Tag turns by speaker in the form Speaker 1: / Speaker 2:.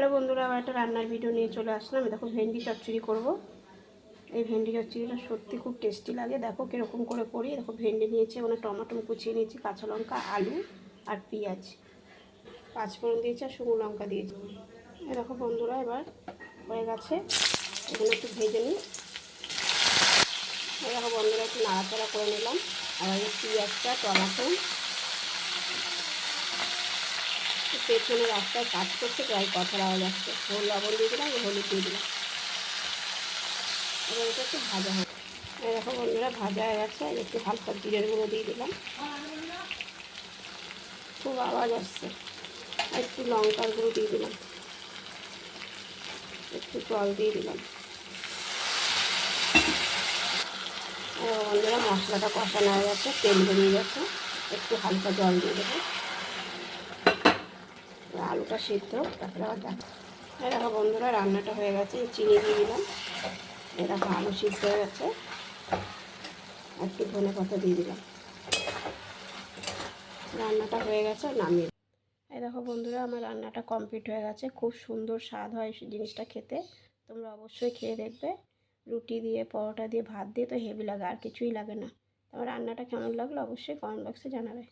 Speaker 1: Hello বন্ধুরা, আবার একটা রান্নার ভিডিও নিয়ে চলে আসলাম। দেখো ভেন্ডি চচ্চড়ি করব। এই ভেন্ডি চচ্চড়িটা সত্যি খুব টেস্টি লাগে। দেখো কীরকম করে করি। দেখো ভেন্ডি নিয়েছি মানে টমাটো কুচিয়ে নিয়েছি, কাঁচা লঙ্কা, আলু আর পেঁয়াজ। পাঁচফোড়ন দিয়েছি আর শুকনো লঙ্কা দিয়েছি। দেখো বন্ধুরা, এবার হয়ে গেছে। এখানে একটু ভেজে নিই। দেখো বন্ধুরা, একটু নাড়াচাড়া করে নিলাম। আর পেঁয়াজটা, টমাটো পেছনে রাস্তায় কাজ করছে প্রায় কথা আওয়াজ যাচ্ছে। হলুদ লবণ দিয়ে দিলাম, হলুদ দিয়ে দিলাম। এবার এটা একটু ভাজা হবে। এরকম বন্ধুরা, ভাজা হয়ে গেছে। একটু হালকা জিরের গুঁড়ো দিয়ে দিলাম। খুব আওয়াজ আসছে। একটু লঙ্কার গুঁড়ো দিয়ে দিলাম। একটু জল দিয়ে দিলাম। বন্ধুরা, মশলাটা কষানো হয়ে গেছে, তেল বেরিয়ে গেছে। একটু হালকা জল দিয়ে দেবো আলুটা সিদ্ধ, তারপরে আবার দেখো। বন্ধুরা, রান্নাটা হয়ে গেছে চিনি দিয়ে দিলাম। দেখো আলু সিদ্ধ হয়ে গেছে। একটু ধনে পাতা দিয়ে দিলাম। রান্নাটা হয়ে গেছে, নামিয়ে এই দেখো বন্ধুরা, আমার রান্নাটা কমপ্লিট হয়ে গেছে। খুব সুন্দর স্বাদ হয় জিনিসটা খেতে। তোমরা অবশ্যই খেয়ে দেখবে। রুটি দিয়ে, পরোটা দিয়ে, ভাত দিয়ে তো হেভি লাগে, আর কিছুই লাগে না। তোমার রান্নাটা কেমন লাগল অবশ্যই কমেন্ট বক্সে জানাবে।